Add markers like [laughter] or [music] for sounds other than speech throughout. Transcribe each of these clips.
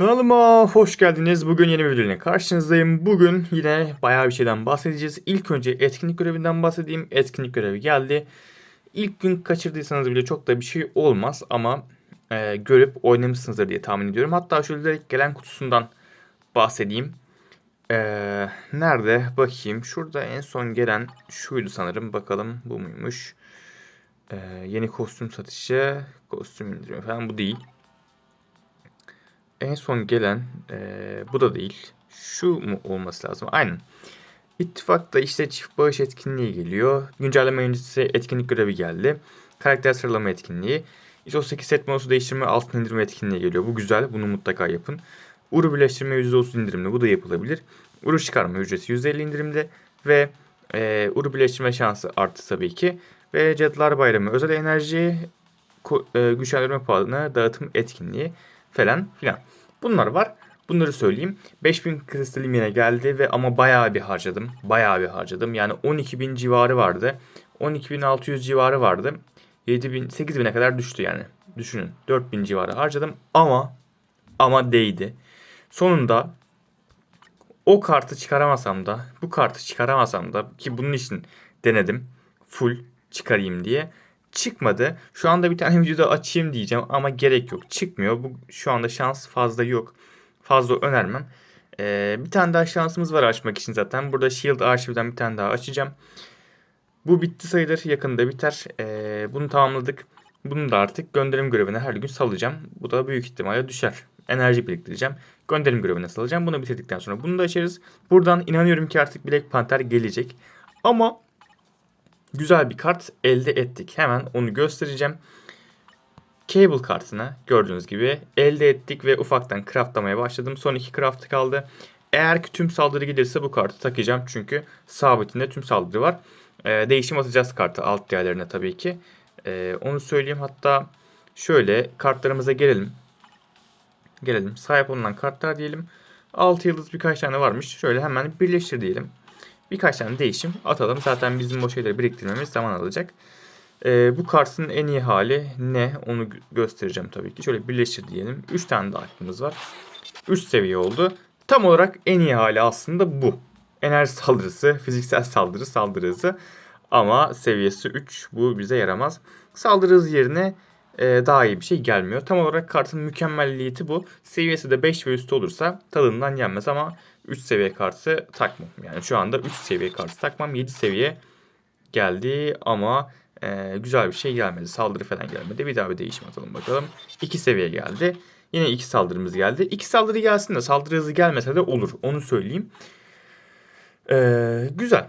Kanalıma hoş geldiniz. Bugün yeni bir videoyla karşınızdayım. Bugün yine bayağı bir şeyden bahsedeceğiz. İlk önce etkinlik görevinden bahsedeyim. Etkinlik görevi geldi. İlk gün kaçırdıysanız bile çok da bir şey olmaz ama e, görüp oynamışsınızdır diye tahmin ediyorum. Hatta şöyle direkt gelen kutusundan bahsedeyim. E, nerede? Bakayım. Şurada en son gelen şuydu sanırım. Bakalım bu muymuş? E, yeni kostüm satışı, kostüm indirimi falan bu değil. En son gelen eee, bu da değil. Şu mu olması lazım? Aynen. İttifakta işte çift bağış etkinliği geliyor. Güncelleme öncesi etkinlik görevi geldi. Karakter sıralama etkinliği. ISO 8 set monosu değiştirme altın indirme etkinliği geliyor. Bu güzel. Bunu mutlaka yapın. Uru birleştirme %30 indirimli. Bu da yapılabilir. Uru çıkarma ücreti %50 indirimde. Ve eee Uru birleştirme şansı arttı tabii ki. Ve Cadılar Bayramı özel enerji e, güçlendirme puanı dağıtım etkinliği falan filan. Bunlar var. Bunları söyleyeyim. 5000 kristalim yine geldi ve ama bayağı bir harcadım. Bayağı bir harcadım. Yani 12.000 civarı vardı. 12.600 civarı vardı. 7000 8000'e kadar düştü yani. Düşünün. 4000 civarı harcadım ama ama değdi. Sonunda o kartı çıkaramasam da bu kartı çıkaramasam da ki bunun için denedim. Full çıkarayım diye. Çıkmadı. Şu anda bir tane [laughs] videoda açayım diyeceğim ama gerek yok. Çıkmıyor. Bu şu anda şans fazla yok. Fazla önermem. Ee, bir tane daha şansımız var açmak için zaten. Burada Shield arşivden bir tane daha açacağım. Bu bitti sayılır. Yakında biter. Ee, bunu tamamladık. Bunu da artık gönderim görevine her gün salacağım. Bu da büyük ihtimalle düşer. Enerji biriktireceğim. Gönderim görevine salacağım. Bunu bitirdikten sonra bunu da açarız. Buradan inanıyorum ki artık Black Panther gelecek. Ama güzel bir kart elde ettik. Hemen onu göstereceğim. Cable kartını gördüğünüz gibi elde ettik ve ufaktan craftlamaya başladım. Son iki craft kaldı. Eğer ki tüm saldırı gelirse bu kartı takacağım. Çünkü sabitinde tüm saldırı var. Ee, değişim atacağız kartı alt diğerlerine tabii ki. Ee, onu söyleyeyim. Hatta şöyle kartlarımıza gelelim. Gelelim. Sahip olunan kartlar diyelim. 6 yıldız birkaç tane varmış. Şöyle hemen birleştir diyelim. Birkaç tane değişim atalım. Zaten bizim o şeyleri biriktirmemiz zaman alacak. Ee, bu kartın en iyi hali ne? Onu gö- göstereceğim tabii ki. Şöyle birleştir diyelim. 3 tane daha hakkımız var. 3 seviye oldu. Tam olarak en iyi hali aslında bu. Enerji saldırısı, [laughs] fiziksel saldırı, saldırı hızı. Ama seviyesi 3 bu bize yaramaz. Saldırı hızı yerine e, daha iyi bir şey gelmiyor. Tam olarak kartın mükemmelliyeti bu. Seviyesi de 5 ve üstü olursa tadından yenmez ama 3 seviye kartı takmam. Yani şu anda 3 seviye kartı takmam. 7 seviye geldi ama e, güzel bir şey gelmedi. Saldırı falan gelmedi. Bir daha bir değişim atalım bakalım. 2 seviye geldi. Yine 2 saldırımız geldi. 2 saldırı gelsin de saldırı hızı gelmese de olur. Onu söyleyeyim. E, güzel.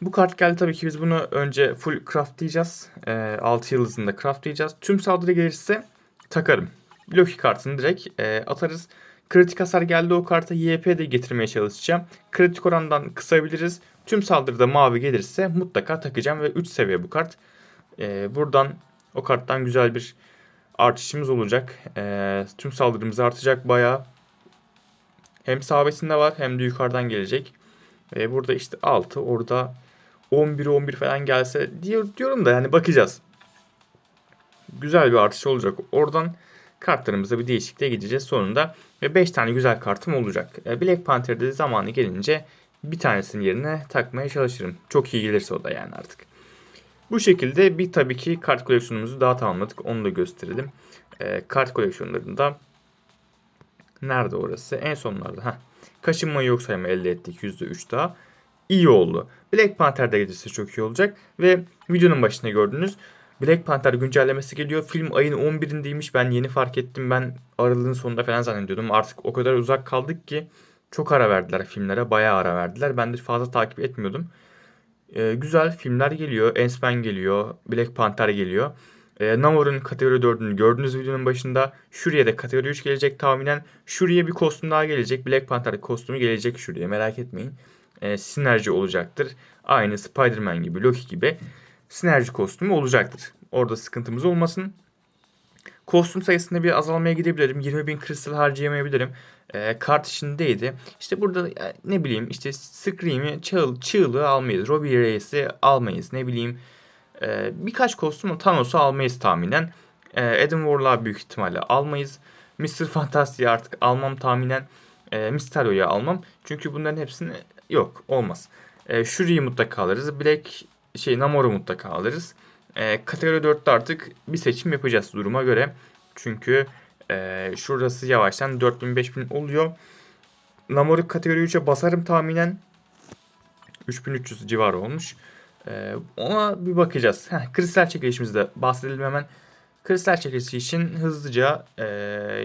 Bu kart geldi tabii ki biz bunu önce full craftlayacağız. E, 6 yıldızında craftlayacağız. Tüm saldırı gelirse takarım. Loki kartını direkt e, atarız. Kritik hasar geldi o karta YP de getirmeye çalışacağım. Kritik orandan kısabiliriz. Tüm saldırıda mavi gelirse mutlaka takacağım ve 3 seviye bu kart. Ee, buradan o karttan güzel bir artışımız olacak. Ee, tüm saldırımız artacak bayağı. Hem sabitinde var hem de yukarıdan gelecek. Ee, burada işte 6 orada 11 11 falan gelse diyor, diyorum da yani bakacağız. Güzel bir artış olacak. Oradan kartlarımıza bir değişikliğe gideceğiz sonunda. Ve 5 tane güzel kartım olacak. Ee, Black Panther'de de zamanı gelince bir tanesinin yerine takmaya çalışırım. Çok iyi gelirse o da yani artık. Bu şekilde bir tabii ki kart koleksiyonumuzu daha tamamladık. Onu da gösterelim. Ee, kart koleksiyonlarında nerede orası? En sonlarda. Heh. Kaşınma yok sayma elde ettik. %3 daha. İyi oldu. Black Panther'da gelirse çok iyi olacak. Ve videonun başında gördünüz. Black Panther güncellemesi geliyor. Film ayın 11'indeymiş. Ben yeni fark ettim. Ben aralığın sonunda falan zannediyordum. Artık o kadar uzak kaldık ki çok ara verdiler filmlere. Bayağı ara verdiler. Ben de fazla takip etmiyordum. Ee, güzel filmler geliyor. Ant-Man geliyor. Black Panther geliyor. Ee, Namor'un kategori 4'ünü gördüğünüz videonun başında. Şuraya da kategori 3 gelecek tahminen. Şuraya bir kostüm daha gelecek. Black Panther kostümü gelecek şuraya. Merak etmeyin. Ee, sinerji olacaktır. Aynı Spider-Man gibi, Loki gibi sinerji kostümü olacaktır. Orada sıkıntımız olmasın. Kostüm sayısında bir azalmaya gidebilirim. 20 bin kristal harcayamayabilirim. Ee, kart işindeydi. İşte burada e, ne bileyim işte Scream'i, Çığ, Çığlığı almayız. Robbie Reyes'i almayız. Ne bileyim e, birkaç kostüm Thanos'u almayız tahminen. E, Adam Warlock'u büyük ihtimalle almayız. Mr. Fantastic'i artık almam tahminen. E, Mysterio'yu almam. Çünkü bunların hepsini yok olmaz. E, Shuri'yi mutlaka alırız. Black şey Namor'u mutlaka alırız. E, kategori 4'te artık bir seçim yapacağız duruma göre. Çünkü e, şurası yavaştan 4000-5000 oluyor. Namor'u kategori 3'e basarım tahminen. 3300 civarı olmuş. E, ona bir bakacağız. Heh, kristal çekilişimizde de bahsedelim hemen. Kristal çekilişi için hızlıca e,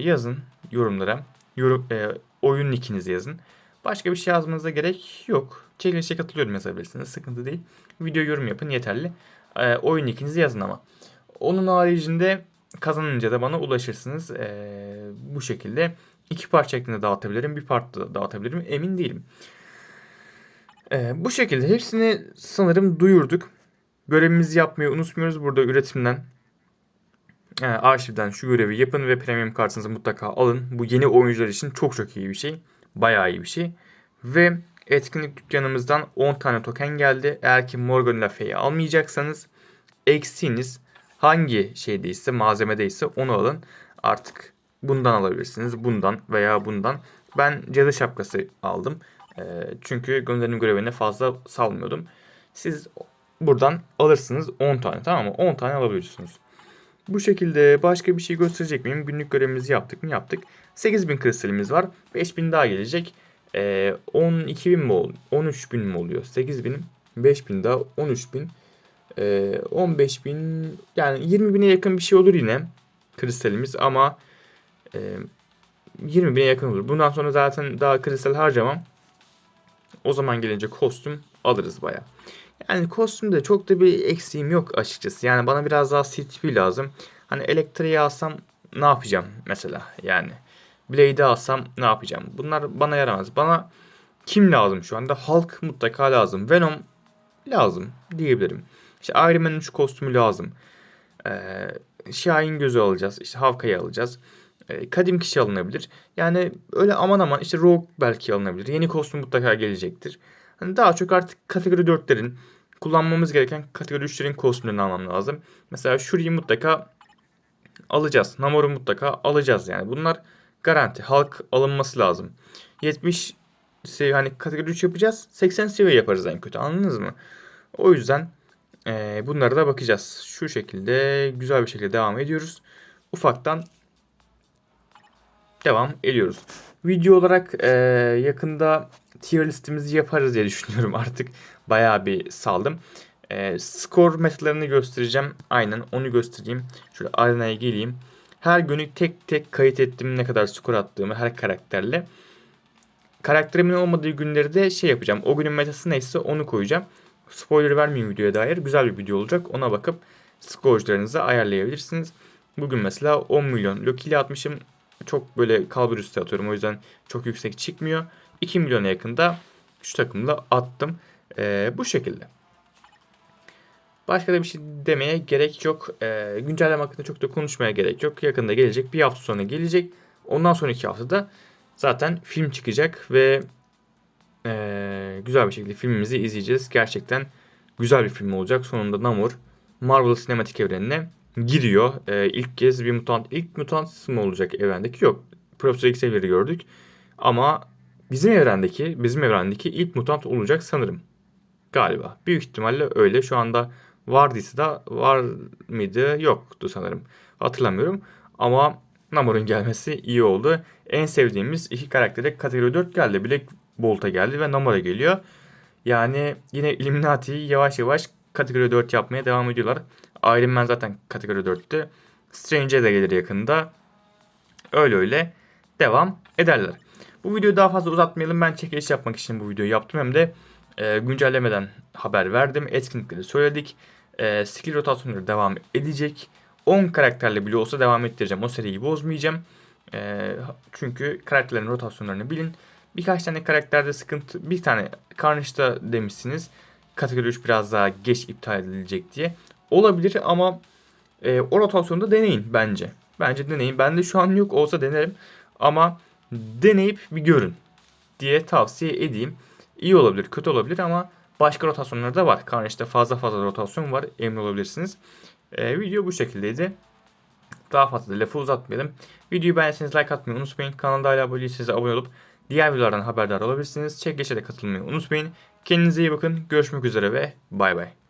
yazın yorumlara. Yorum, e, oyun nickinizi yazın. Başka bir şey yazmanıza gerek yok. Çekilişe katılıyorum yazabilirsiniz. Sıkıntı değil. Video yorum yapın yeterli. E, oyun nickinizi yazın ama. Onun haricinde kazanınca da bana ulaşırsınız. E, bu şekilde iki part şeklinde dağıtabilirim. Bir part da dağıtabilirim. Emin değilim. E, bu şekilde hepsini sanırım duyurduk. Görevimizi yapmayı unutmuyoruz. Burada üretimden e, arşivden şu görevi yapın ve premium kartınızı mutlaka alın. Bu yeni oyuncular için çok çok iyi bir şey. Bayağı iyi bir şey. Ve etkinlik dükkanımızdan 10 tane token geldi. Eğer ki Morgan Le Fay'i almayacaksanız eksiğiniz hangi şeydeyse malzemedeyse onu alın. Artık bundan alabilirsiniz. Bundan veya bundan. Ben cadı şapkası aldım. E, çünkü gönderim görevine fazla salmıyordum. Siz buradan alırsınız 10 tane tamam mı? 10 tane alabilirsiniz. Bu şekilde başka bir şey gösterecek miyim? Günlük görevimizi yaptık mı? Yaptık. 8000 kristalimiz var. 5000 daha gelecek. Ee, 12.000 mi oluyor? 13.000 mi oluyor? 8000, 5000 daha 13.000. Ee, 15.000 yani 20.000'e yakın bir şey olur yine kristalimiz ama e, 20.000'e yakın olur. Bundan sonra zaten daha kristal harcamam. O zaman gelince kostüm alırız baya. Yani kostümde çok da bir eksiğim yok açıkçası. Yani bana biraz daha CTP lazım. Hani elektriği alsam ne yapacağım mesela yani. Blade'i alsam ne yapacağım? Bunlar bana yaramaz. Bana kim lazım şu anda? Hulk mutlaka lazım. Venom lazım diyebilirim. İşte Iron Man'in şu kostümü lazım. Ee, Şahin gözü alacağız. İşte Havka'yı alacağız. Ee, kadim kişi alınabilir. Yani öyle aman aman işte Rogue belki alınabilir. Yeni kostüm mutlaka gelecektir. Hani daha çok artık kategori 4'lerin kullanmamız gereken kategori 3'lerin kostümlerini almam lazım. Mesela Shuri'yi mutlaka alacağız. Namor'u mutlaka alacağız yani. Bunlar garanti. Halk alınması lazım. 70 seviye hani kategori 3 yapacağız. 80 seviye yaparız en kötü. Anladınız mı? O yüzden e, bunlara da bakacağız. Şu şekilde güzel bir şekilde devam ediyoruz. Ufaktan devam ediyoruz. Video olarak e, yakında tier listimizi yaparız diye düşünüyorum [laughs] artık. Bayağı bir saldım. E, skor metalarını göstereceğim. Aynen onu göstereyim. Şöyle arenaya geleyim. Her günü tek tek kayıt ettim ne kadar skor attığımı her karakterle. Karakterimin olmadığı günleri de şey yapacağım. O günün metası neyse onu koyacağım. Spoiler vermeyeyim videoya dair. Güzel bir video olacak. Ona bakıp skorcularınızı ayarlayabilirsiniz. Bugün mesela 10 milyon Loki ile atmışım. Çok böyle kalbur üstü atıyorum. O yüzden çok yüksek çıkmıyor. 2 milyona yakında şu takımla attım. Ee, bu şekilde. Başka da bir şey demeye gerek yok. Ee, güncelleme hakkında çok da konuşmaya gerek yok. Yakında gelecek. Bir hafta sonra gelecek. Ondan sonraki haftada zaten film çıkacak ve ee, güzel bir şekilde filmimizi izleyeceğiz. Gerçekten güzel bir film olacak. Sonunda Namor Marvel sinematik evrenine giriyor. Ee, ilk kez bir mutant, ilk mutant mı olacak evrendeki? Yok. Profesör Xavier'i gördük. Ama bizim evrendeki, bizim evrendeki ilk mutant olacak sanırım. Galiba. Büyük ihtimalle öyle. Şu anda vardıysa da var mıydı? Yoktu sanırım. Hatırlamıyorum. Ama Namor'un gelmesi iyi oldu. En sevdiğimiz iki karaktere kategori 4 geldi. Black Bolt'a geldi ve Namor'a geliyor. Yani yine Illuminati'yi yavaş yavaş kategori 4 yapmaya devam ediyorlar. Iron Man zaten kategori 4'tü. Strange'e de gelir yakında. Öyle öyle devam ederler. Bu videoyu daha fazla uzatmayalım. Ben çekiliş yapmak için bu videoyu yaptım. Hem de e, güncellemeden haber verdim. Etkinlikleri söyledik. E, skill rotasyonları devam edecek. 10 karakterle bile olsa devam ettireceğim. O seriyi bozmayacağım. E, çünkü karakterlerin rotasyonlarını bilin. Birkaç tane karakterde sıkıntı. Bir tane Carnage'da demişsiniz. Kategori 3 biraz daha geç iptal edilecek diye. Olabilir ama e, o rotasyonda deneyin bence. Bence deneyin. Bende şu an yok olsa denerim. Ama deneyip bir görün diye tavsiye edeyim. İyi olabilir, kötü olabilir ama başka rotasyonlar da var. Carnage'da fazla fazla rotasyon var. Emin olabilirsiniz. E, video bu şekildeydi. Daha fazla da lafı uzatmayalım. Videoyu beğenseniz like atmayı unutmayın. Kanalda hala abone değilseniz abone olup diğer videolardan haberdar olabilirsiniz. Çekilişe de katılmayı unutmayın. Kendinize iyi bakın. Görüşmek üzere ve bay bay.